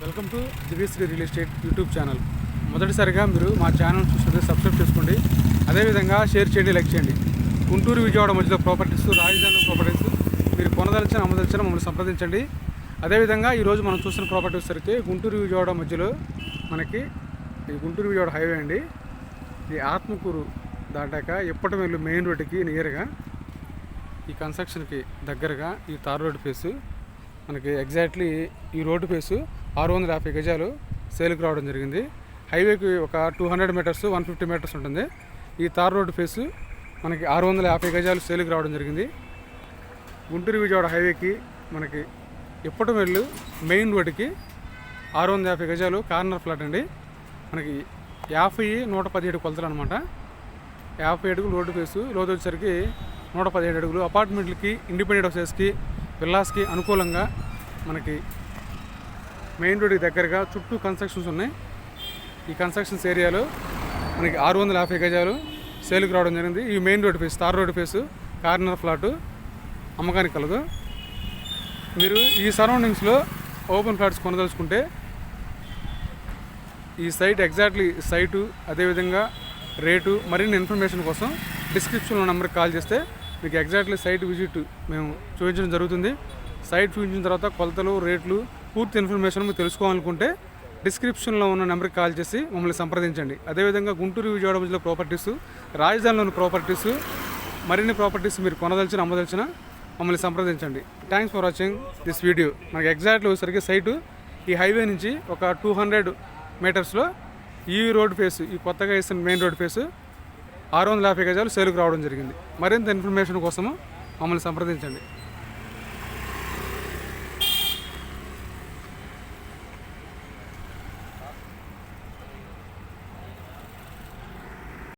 Welcome to Divyasri real estate YouTube channel. మొదటిసారిగా మీరు మా ఛానల్ చూస్తుంటే సబ్స్క్రైబ్ చేసుకోండి. అదేవిధంగా షేర్ చేయండి లైక్ చేయండి. గుంటూరు విజయవాడ మధ్యలో ప్రాపర్టీస్ రాజధాని ప్రాపర్టీస్ మీరు కొనదలిచిన అమ్మదలిచిన మమ్మల్ని సంప్రదించండి. అదేవిధంగా ఈరోజు మనం చూసిన ప్రాపర్టీ వచ్చేసరికి గుంటూరు విజయవాడ మధ్యలో మనకి ఇది గుంటూరు విజయవాడ హైవే అండి. ఇది ఆత్మకూరు దాటాక ఎప్పటి వెళ్ళు మెయిన్ రోడ్డుకి నియర్గా ఈ కన్స్ట్రక్షన్కి దగ్గరగా ఈ తార్ రోడ్డు ఫేసు. మనకి ఎగ్జాక్ట్లీ ఈ రోడ్డు ఫేసు ఆరు వందల యాభై గజాలు సేల్కి రావడం జరిగింది. హైవేకి ఒక two hundred meters one fifty meters ఉంటుంది. ఈ తార్ రోడ్డు ఫేసు మనకి ఆరు వందల యాభై గజాలు సేల్కి రావడం జరిగింది. గుంటూరు విజయవాడ హైవేకి మనకి ఎప్పటి వెళ్ళు మెయిన్ రోడ్డుకి ఆరు వందల యాభై గజాలు కార్నర్ ఫ్లాట్ అండి. మనకి యాభై నూట పదిహేడు కొలతలు అనమాట యాభై అడుగులు రోడ్డు ఫేసు. లోతు వచ్చేసరికి నూట పదిహేడు అడుగులు. అపార్ట్మెంట్లకి ఇండిపెండెంట్ హౌసెస్కి విల్లాస్కి అనుకూలంగా మనకి మెయిన్ రోడ్కి దగ్గరగా చుట్టూ కన్స్ట్రక్షన్స్ ఉన్నాయి. ఈ కన్స్ట్రక్షన్స్ ఏరియాలో మనకి ఆరు వందల యాభై గజాలు సేల్కి రావడం జరిగింది. ఈ main road face tar road face corner flat అమ్మకానికి కలదు. మీరు ఈ సరౌండింగ్స్లో ఓపెన్ ఫ్లాట్స్ కొనదలుచుకుంటే ఈ సైట్ ఎగ్జాక్ట్లీ సైటు అదేవిధంగా రేటు మరిన్ని ఇన్ఫర్మేషన్ కోసం డిస్క్రిప్షన్లో నెంబర్కి కాల్ చేస్తే మీకు ఎగ్జాక్ట్లీ సైట్ విజిట్ మేము చూపించడం జరుగుతుంది. సైట్ చూపించిన తర్వాత కొలతలు రేట్లు పూర్తి ఇన్ఫర్మేషన్ మీరు తెలుసుకోవాలనుకుంటే డిస్క్రిప్షన్లో ఉన్న నెంబర్కి కాల్ చేసి మమ్మల్ని సంప్రదించండి. అదేవిధంగా గుంటూరు విజయవాడ మధ్యలో ప్రాపర్టీస్ రాజధానిలోని ప్రాపర్టీస్ మరిన్ని ప్రాపర్టీస్ మీరు కొనదలిచిన అమ్మదలిచిన మమ్మల్ని సంప్రదించండి. Thanks for watching this video మనకి ఎగ్జాక్ట్లీ వచ్చేసరికి సైటు ఈ హైవే నుంచి ఒక టూ హండ్రెడ్ మీటర్స్లో ఈ రోడ్ ఫేస్ ఈ కొత్తగా వేసిన మెయిన్ రోడ్ ఫేస్ ఆరు వందల యాభై గజాలు సేలుకు రావడం జరిగింది. మరింత ఇన్ఫర్మేషన్ కోసము మమ్మల్ని సంప్రదించండి.